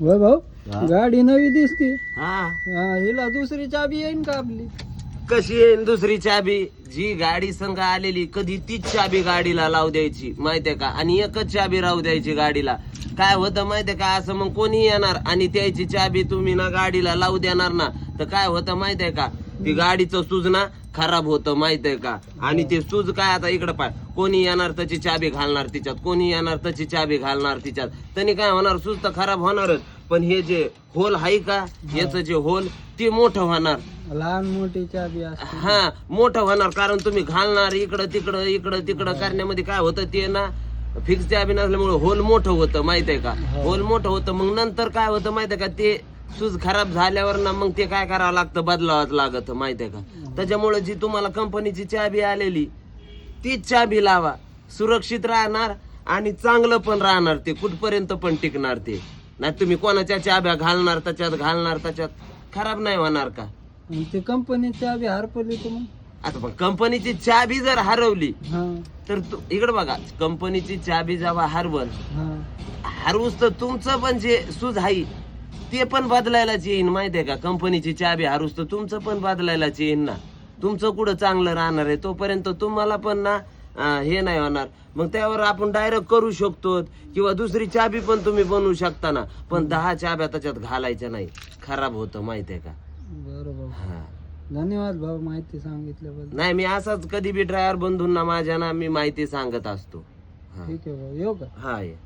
भाऊ. गाडी नवी दिसते. हा. हा, हिला दुसरी चाबी येईन का आपली? कशी येईल दुसरी चाबी? जी गाडी संघ आलेली कधी तीच चाबी गाडीला लावू द्यायची माहितीये का? आणि एकच चाबी राहू द्यायची गाडीला. काय होतं माहितीये का? असं मग कोणी येणार आणि त्याची चाबी तुम्ही ना गाडीला लावू देणार ना? तर काय होतं माहितीये का? ती गाडीचं सूज ना खराब होतं माहितीये का? आणि ते सूज काय आता इकडं पाय. कोणी येणार त्याची चाबी घालणार तिच्यात कोणी येणार त्याची चाबी घालणार तिच्यात. त्यांनी काय होणार सूज तर खराब होणारच. पण हे जे होल आहे का? याचं जे होल ते मोठं होणार. लहान मोठी चाबी असते. हा मोठं होणार. कारण तुम्ही घालणार इकडं तिकडं इकडं तिकडं करण्यामध्ये काय होतं ते ना फिक्स चाबी नसल्यामुळे होल मोठं होतं माहीत आहे का? हो. होल मोठं होतं मग नंतर काय होतं माहीत आहे का? ते सूज खराब झाल्यावर ना मग ते काय करावं लागतं? बदलावंच लागत माहीत आहे का? त्याच्यामुळे जी तुम्हाला कंपनीची चाबी आलेली तीच चाबी लावा. सुरक्षित राहणार आणि चांगलं पण राहणार ते. कुठपर्यंत पण टिकणार ते. नाही तुम्ही कोणाच्या चाब्या घालणार त्याच्यात घालणार त्याच्यात खराब नाही होणार का? ते कंपनी चाबी हरपली तर मग? आता पण कंपनीची चाबी जर हरवली हा. तर तु- इकडे बघा कंपनीची चाबी जेव्हा हरवल हा. हरवूस तर तुमचं पण जे सूज आहे ते पण बदलायलाच येईन माहितीये का? कंपनीची चाबी हरवूस तर तुमचं पण बदलायलाच येईन ना. तुमचं कुठं चांगलं राहणार आहे तोपर्यंत तुम्हाला पण ना अं, हे नाही होणार. मग त्यावर आपण डायरेक्ट करू शकतो किंवा दुसरी चाबी पण तुम्ही बनवू शकता ना. पण दहा चाब्या त्याच्यात घालायच्या नाही. खराब होतं माहितीये का? बरोबर. हा. धन्यवाद भाऊ माहिती सांगितल्याबद्दल. नाही मी असाच कधी बी ड्रायव्हर बंधूंना माझ्या ना मी माहिती सांगत असतो. हा. ठीक आहे भाऊ येऊ का? हा ये.